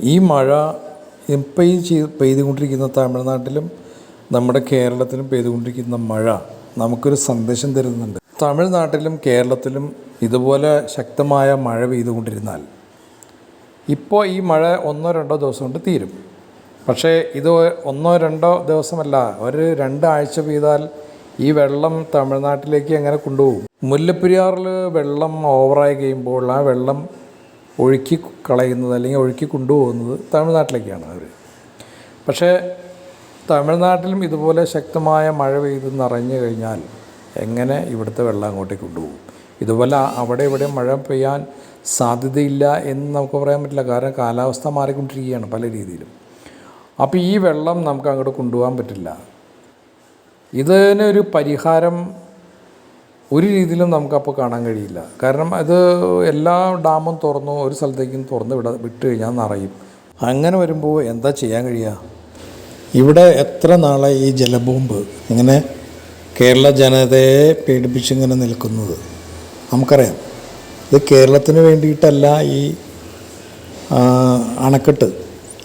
ഈ മഴ ഇപ്പം ഈ ചെയ്- പെയ്തുകൊണ്ടിരിക്കുന്ന തമിഴ്നാട്ടിലും നമ്മുടെ കേരളത്തിലും പെയ്തുകൊണ്ടിരിക്കുന്ന മഴ നമുക്കൊരു സന്ദേശം തരുന്നുണ്ട്. തമിഴ്നാട്ടിലും കേരളത്തിലും ഇതുപോലെ ശക്തമായ മഴ പെയ്തുകൊണ്ടിരുന്നാൽ ഇപ്പോൾ ഈ മഴ ഒന്നോ രണ്ടോ ദിവസം കൊണ്ട് തീരും. പക്ഷേ ഇത് ഒന്നോ രണ്ടോ ദിവസമല്ല ഒരു രണ്ടാഴ്ച പെയ്താൽ ഈ വെള്ളം തമിഴ്നാട്ടിലേക്ക് എങ്ങനെ കൊണ്ടുപോകും? മുല്ലപ്പെരിയാറിൽ വെള്ളം ഓവറായി കഴിയുമ്പോൾ ആ വെള്ളം ഒഴുക്കി കളയുന്നത് അല്ലെങ്കിൽ ഒഴുക്കി കൊണ്ടുപോകുന്നത് തമിഴ്നാട്ടിലേക്കാണ് അവർ. പക്ഷേ തമിഴ്നാട്ടിലും ഇതുപോലെ ശക്തമായ മഴ പെയ്ത് നിറഞ്ഞു കഴിഞ്ഞാൽ എങ്ങനെ ഇവിടുത്തെ വെള്ളം അങ്ങോട്ടേക്ക് കൊണ്ടുപോകും? ഇതുപോലെ അവിടെ ഇവിടെ മഴ പെയ്യാൻ സാധ്യതയില്ല എന്ന് നമുക്ക് പറയാൻ പറ്റില്ല. കാരണം കാലാവസ്ഥ മാറിക്കൊണ്ടിരിക്കുകയാണ് പല രീതിയിലും. അപ്പോൾ ഈ വെള്ളം നമുക്ക് അങ്ങോട്ട് കൊണ്ടുപോകാൻ പറ്റില്ല. ഇതിനൊരു പരിഹാരം ഒരു രീതിയിലും നമുക്കപ്പോൾ കാണാൻ കഴിയില്ല. കാരണം അത് എല്ലാ ഡാമും തുറന്നു ഒരു സ്ഥലത്തേക്കും തുറന്ന് വിട വിട്ട് കഴിഞ്ഞാൽ നിറയും. അങ്ങനെ വരുമ്പോൾ എന്താ ചെയ്യാൻ കഴിയുക? ഇവിടെ എത്ര നാളെ ഈ ജലബോംബ് ഇങ്ങനെ കേരള ജനതയെ പേടിപ്പിച്ചിങ്ങനെ നിൽക്കുന്നത്? നമുക്കറിയാം. ഇത് കേരളത്തിന് വേണ്ടിയിട്ടല്ല ഈ അണക്കെട്ട്.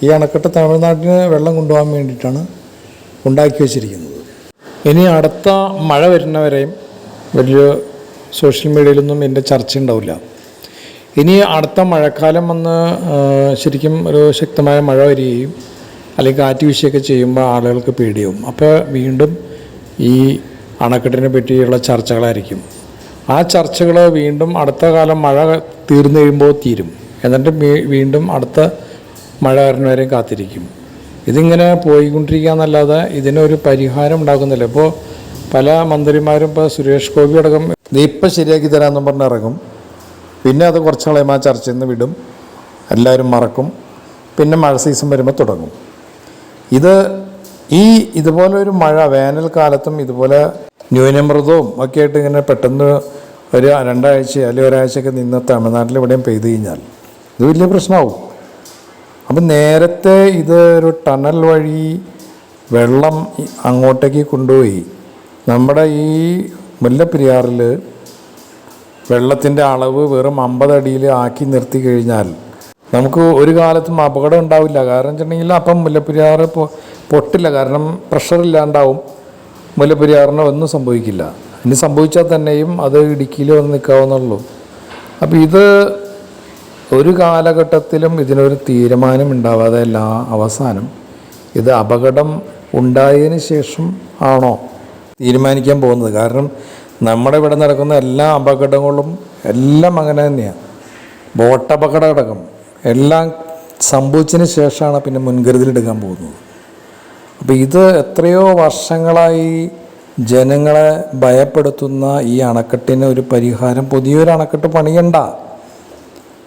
ഈ അണക്കെട്ട് തമിഴ്നാട്ടിന് വെള്ളം കൊണ്ടുപോകാൻ വേണ്ടിയിട്ടാണ് ഉണ്ടാക്കി വച്ചിരിക്കുന്നത്. ഇനി അടുത്ത മഴ വരുന്നവരെയും വലിയ സോഷ്യൽ മീഡിയയിലൊന്നും എന്റെ ചർച്ച ഉണ്ടാവില്ല. ഇനി അടുത്ത മഴക്കാലം വന്ന് ശരിക്കും ഒരു ശക്തമായ മഴ വരികയും അല്ലെങ്കിൽ കാറ്റ് വീശുകയൊക്കെ ചെയ്യുമ്പോൾ ആളുകൾക്ക് പേടിയാവും. അപ്പോൾ വീണ്ടും ഈ അണക്കെട്ടിനെ പറ്റിയുള്ള ചർച്ചകളായിരിക്കും. ആ ചർച്ചകൾ വീണ്ടും അടുത്ത കാലം മഴ തീർന്നു കഴിയുമ്പോൾ തീരും. എന്നിട്ട് വീണ്ടും അടുത്ത മഴ വരുന്നവരെയും കാത്തിരിക്കും. ഇതിങ്ങനെ പോയിക്കൊണ്ടിരിക്കുക എന്നല്ലാതെ ഇതിനൊരു പരിഹാരം ഉണ്ടാക്കുന്നില്ല ഇപ്പോൾ പല മന്ത്രിമാരും ഇപ്പോൾ സുരേഷ് ഗോപി അടക്കം നീ ഇപ്പം ശരിയാക്കി തരാമെന്നും പറഞ്ഞ് ഇറങ്ങും. പിന്നെ അത് കുറച്ച് ആ ചർച്ചയിൽ നിന്ന് വിടും. എല്ലാവരും മറക്കും. പിന്നെ മഴ സീസൺ വരുമ്പോൾ തുടങ്ങും. ഇത് ഈ ഇതുപോലെ ഒരു മഴ വേനൽക്കാലത്തും ഇതുപോലെ ന്യൂനമൃതവും ഒക്കെ ആയിട്ട് ഇങ്ങനെ പെട്ടെന്ന് ഒരു രണ്ടാഴ്ച അല്ലെങ്കിൽ ഒരാഴ്ചയൊക്കെ നിന്ന് തമിഴ്നാട്ടിൽ എവിടെയും പെയ്തു കഴിഞ്ഞാൽ ഇത് വലിയ പ്രശ്നമാവും അപ്പം നേരത്തെ ഇത് ഒരു ടണൽ വഴി വെള്ളം അങ്ങോട്ടേക്ക് കൊണ്ടുപോയി നമ്മുടെ ഈ മുല്ലപ്പെരിയാറിൽ വെള്ളത്തിന്റെ അളവ് വെറും അമ്പതടിയിൽ ആക്കി നിർത്തി കഴിഞ്ഞാൽ നമുക്ക് ഒരു കാലത്തും അപകടം ഉണ്ടാവില്ല. കാരണം വെച്ചിട്ടുണ്ടെങ്കിൽ അപ്പം മുല്ലപ്പെരിയാറ് പൊട്ടില്ല. കാരണം പ്രഷർ ഇല്ലാണ്ടാവും മുല്ലപ്പെരിയാറിന് ഒന്നും സംഭവിക്കില്ല. ഇനി സംഭവിച്ചാൽ തന്നെയും അത് ഇടുക്കിയിൽ വന്ന് നിൽക്കാവുന്നുള്ളൂ അപ്പോൾ ഇത് ഒരു കാലഘട്ടത്തിലും ഇതിനൊരു തീരുമാനം ഉണ്ടാവാതെ എല്ലാ അവസാനം ഇത് അപകടം ഉണ്ടായതിന് ശേഷം ആണോ തീരുമാനിക്കാൻ പോകുന്നത്. കാരണം നമ്മുടെ ഇവിടെ നടക്കുന്ന എല്ലാ അപകടങ്ങളും എല്ലാം അങ്ങനെ തന്നെയാണ് ബോട്ട് അപകടം അടക്കം എല്ലാം സംഭവിച്ചതിന് ശേഷമാണ് പിന്നെ മുൻകരുതലെടുക്കാൻ പോകുന്നത്. അപ്പോൾ ഇത് എത്രയോ വർഷങ്ങളായി ജനങ്ങളെ ഭയപ്പെടുത്തുന്ന ഈ അണക്കെട്ടിന് ഒരു പരിഹാരം പുതിയൊരു അണക്കെട്ട് പണിയണ്ട.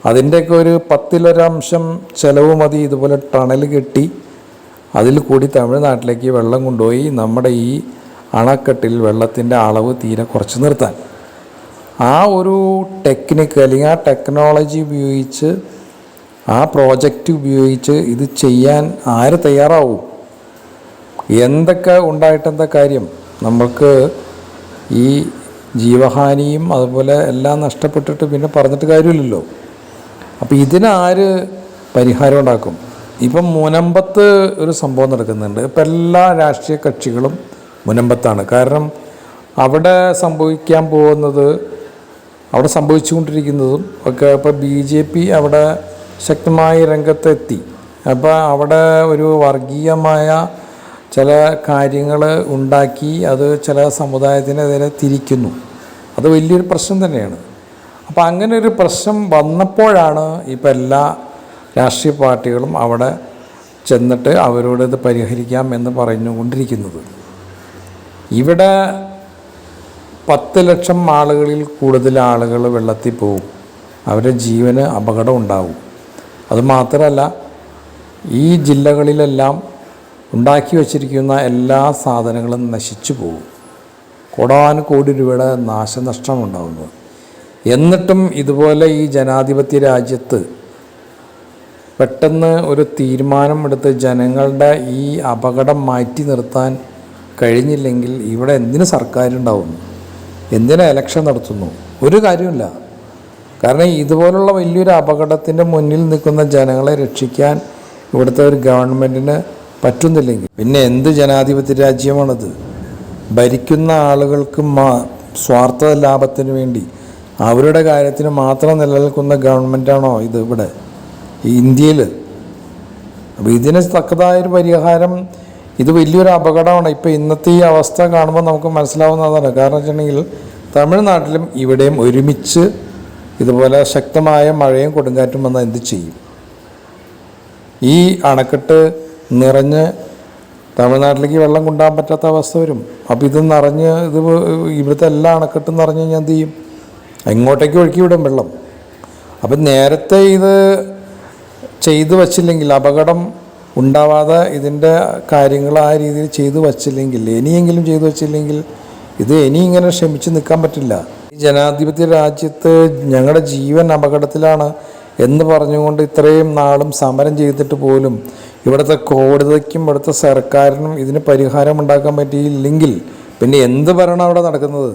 അതിന്റെയൊക്കെ ഒരു പത്തിലൊരംശം ചിലവ് മതി. ഇതുപോലെ ടണൽ കെട്ടി അതിൽ കൂടി തമിഴ്നാട്ടിലേക്ക് വെള്ളം കൊണ്ടുപോയി നമ്മുടെ ഈ അണക്കെട്ടിൽ വെള്ളത്തിന്റെ അളവ് തീരെ കുറച്ച് നിർത്താൻ. ആ ഒരു ടെക്നിക്ക് അല്ലെങ്കിൽ ആ ടെക്നോളജി ഉപയോഗിച്ച് ആ പ്രോജക്റ്റ് ഉപയോഗിച്ച് ഇത് ചെയ്യാൻ ആര് തയ്യാറാവും? എന്തൊക്കെ ഉണ്ടായിട്ടെന്താ കാര്യം? നമുക്ക് ഈ ജീവഹാനിയും അതുപോലെ എല്ലാം നഷ്ടപ്പെട്ടിട്ട് പിന്നെ പറഞ്ഞിട്ട് കാര്യമില്ലല്ലോ. അപ്പോൾ ഇതിനാര് പരിഹാരം ഉണ്ടാക്കും? ഇപ്പം മുനമ്പത്ത് ഒരു സംഭവം നടക്കുന്നുണ്ട്. ഇപ്പം എല്ലാ രാഷ്ട്രീയ കക്ഷികളും മുനമ്പത്താണ്. കാരണം അവിടെ സംഭവിക്കാൻ പോകുന്നത് അവിടെ സംഭവിച്ചുകൊണ്ടിരിക്കുന്നതും ഒക്കെ ഇപ്പോൾ ബി ജെ പി അവിടെ ശക്തമായി രംഗത്തെത്തി. അപ്പോൾ അവിടെ ഒരു വർഗീയമായ ചില കാര്യങ്ങൾ ഉണ്ടാക്കി അത് ചില സമുദായത്തിനെതിരെ തിരിക്കുന്നു. അത് വലിയൊരു പ്രശ്നം തന്നെയാണ്. അപ്പോൾ അങ്ങനെ ഒരു പ്രശ്നം വന്നപ്പോഴാണ് ഇപ്പം എല്ലാ രാഷ്ട്രീയ പാർട്ടികളും അവിടെ ചെന്നിട്ട് അവരോട് ഇത് പരിഹരിക്കാം എന്ന് പറഞ്ഞുകൊണ്ടിരിക്കുന്നത്. ഇവിടെ പത്ത് ലക്ഷം ആളുകളിൽ കൂടുതൽ ആളുകൾ വെള്ളത്തിൽ പോകും. അവരുടെ ജീവന് അപകടം ഉണ്ടാവും. അതുമാത്രമല്ല ഈ ജില്ലകളിലെല്ലാം ഉണ്ടാക്കി വച്ചിരിക്കുന്ന എല്ലാ സാധനങ്ങളും നശിച്ചു പോകും. കോടാനുകോടി രൂപയുടെ നാശനഷ്ടം ഉണ്ടാകുന്നത് എന്നിട്ടും ഇതുപോലെ ഈ ജനാധിപത്യ രാജ്യത്ത് പെട്ടെന്ന് ഒരു തീരുമാനം എടുത്ത് ജനങ്ങളുടെ ഈ അപകടം മാറ്റി നിർത്താൻ കഴിഞ്ഞില്ലെങ്കിൽ ഇവിടെ എന്തിന് സർക്കാരുണ്ടാവുന്നു എന്തിനാ ഇലക്ഷൻ നടത്തുന്നു? ഒരു കാര്യമില്ല കാരണം ഇതുപോലുള്ള വലിയൊരു അപകടത്തിന്റെ മുന്നിൽ നിൽക്കുന്ന ജനങ്ങളെ രക്ഷിക്കാൻ ഇവിടുത്തെ ഒരു ഗവൺമെന്റിന് പറ്റുന്നില്ലെങ്കിൽ. പിന്നെ എന്ത് ജനാധിപത്യ രാജ്യമാണത്? ഭരിക്കുന്ന ആളുകൾക്ക് മാ സ്വാർത്ഥ ലാഭത്തിന് വേണ്ടി അവരുടെ കാര്യത്തിന് മാത്രം നിലനിൽക്കുന്ന ഗവൺമെന്റാണോ ഇത് ഇവിടെ? ഇന്ത്യയിൽ അപ്പോൾ ഇതിന് തക്കതായൊരു പരിഹാരം ഇത് വലിയൊരു അപകടമാണ്. ഇപ്പോൾ ഇന്നത്തെ ഈ അവസ്ഥ കാണുമ്പോൾ നമുക്ക് മനസ്സിലാവുന്നതാണ്. കാരണം വെച്ചിട്ടുണ്ടെങ്കിൽ തമിഴ്നാട്ടിലും ഇവിടെയും ഒരുമിച്ച് ഇതുപോലെ ശക്തമായ മഴയും കൊടുങ്കാറ്റും വന്നാൽ എന്ത് ചെയ്യും? ഈ അണക്കെട്ട് നിറഞ്ഞ് തമിഴ്നാട്ടിലേക്ക് വെള്ളം കൊണ്ടുപോകാൻ പറ്റാത്ത അവസ്ഥ വരും. അപ്പോൾ ഇത് നിറഞ്ഞ് ഇത് ഇവിടുത്തെ എല്ലാ അണക്കെട്ടും നിറഞ്ഞ് കഴിഞ്ഞാൽ എന്ത് ചെയ്യും? എങ്ങോട്ടേക്ക് ഒഴുക്കി വിടും വെള്ളം. അപ്പം നേരത്തെ ഇത് ചെയ്തു വച്ചില്ലെങ്കിൽ അപകടം ഉണ്ടാവാതെ ഇതിന്റെ കാര്യങ്ങൾ ആ രീതിയിൽ ചെയ്തു വച്ചില്ലെങ്കിൽ ഇനിയെങ്കിലും ചെയ്തു വച്ചില്ലെങ്കിൽ ഇത് ഇനി ഇങ്ങനെ ക്ഷമിച്ച് നിൽക്കാൻ പറ്റില്ല. ഈ ജനാധിപത്യ രാജ്യത്ത് ഞങ്ങളുടെ ജീവൻ അപകടത്തിലാണ് എന്ന് പറഞ്ഞുകൊണ്ട് ഇത്രയും നാളും സമരം ചെയ്തിട്ട് പോലും ഇവിടുത്തെ കോടതിക്കും ഇവിടുത്തെ സർക്കാരിനും ഇതിന് പരിഹാരം ഉണ്ടാക്കാൻ പറ്റിയില്ലെങ്കിൽ പിന്നെ എന്ത് ഭരണം അവിടെ നടക്കുന്നത്?